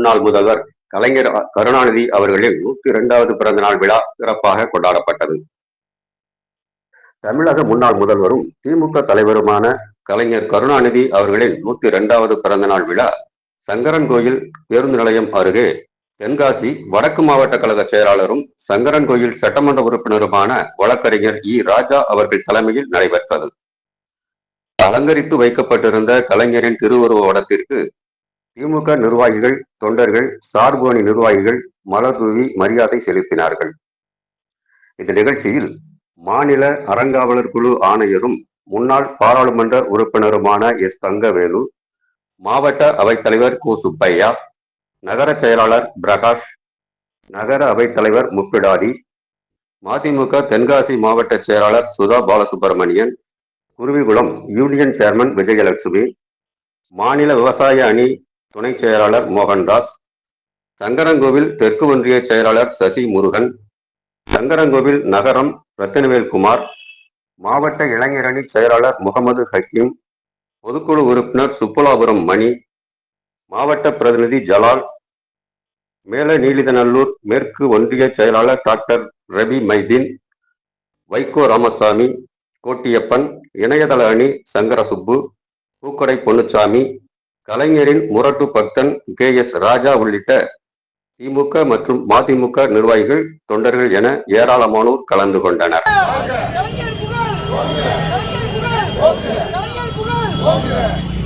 முன்னாள் முதல்வர் கலைஞர் கருணாநிதி அவர்களின் நூத்தி இரண்டாவது பிறந்த நாள் விழா சிறப்பாக கொண்டாடப்பட்டது. தமிழக முன்னாள் முதல்வரும் திமுக தலைவருமான கலைஞர் கருணாநிதி அவர்களின் நூத்தி இரண்டாவது பிறந்த நாள் விழா சங்கரன்கோயில் பேருந்து நிலையம் அருகே தென்காசி வடக்கு மாவட்ட கழக செயலாளரும் சங்கரன்கோயில் சட்டமன்ற உறுப்பினருமான வழக்கறிஞர் இ. ராஜா அவர்கள் தலைமையில் நடைபெற்றது. அலங்கரித்து வைக்கப்பட்டிருந்த கலைஞரின் திருவுருவ படத்திற்கு திமுக நிர்வாகிகள் தொண்டர்கள் சார்பு அணி நிர்வாகிகள் மலர் தூவி மரியாதை செலுத்தினார்கள். இந்த நிகழ்ச்சியில் மாநில அறங்காவலர் குழு ஆணையரும் முன்னாள் பாராளுமன்ற உறுப்பினருமான எஸ் தங்கவேலு மாவட்ட அவைத்தலைவர் கு சுப்பையா நகர செயலாளர் பிரகாஷ் நகர அவைத்தலைவர் முப்பிடாதி மதிமுக தென்காசி மாவட்ட செயலாளர் சுதா பாலசுப்பிரமணியன் குருவிகுளம் யூனியன் சேர்மன் விஜயலட்சுமி மாநில விவசாய அணி துணை செயலாளர் மோகன்தாஸ் சங்கரங்கோவில் தெற்கு ஒன்றிய செயலாளர் சசி முருகன் சங்கரங்கோவில் நகரம் ரத்தினவேல்குமார் மாவட்ட இளைஞரணி செயலாளர் முகமது ஹக்கீம் பொதுக்குழு உறுப்பினர் சுப்புலாபுரம் மணி மாவட்ட பிரதிநிதி ஜலால் மேல நீலிதநல்லூர் மேற்கு ஒன்றிய செயலாளர் டாக்டர் ரவி மைதீன் வைகோ ராமசாமி கோட்டியப்பன் இணையதள அணி சங்கரசுப்பு பூக்கடை பொன்னுச்சாமி கலைஞரின் முரட்டு பக்தன் கே. எஸ். ராஜா உள்ளிட்ட திமுக மற்றும் மதிமுக நிர்வாகிகள் தொண்டர்கள் என ஏராளமானோர் கலந்து கொண்டனர். Okay.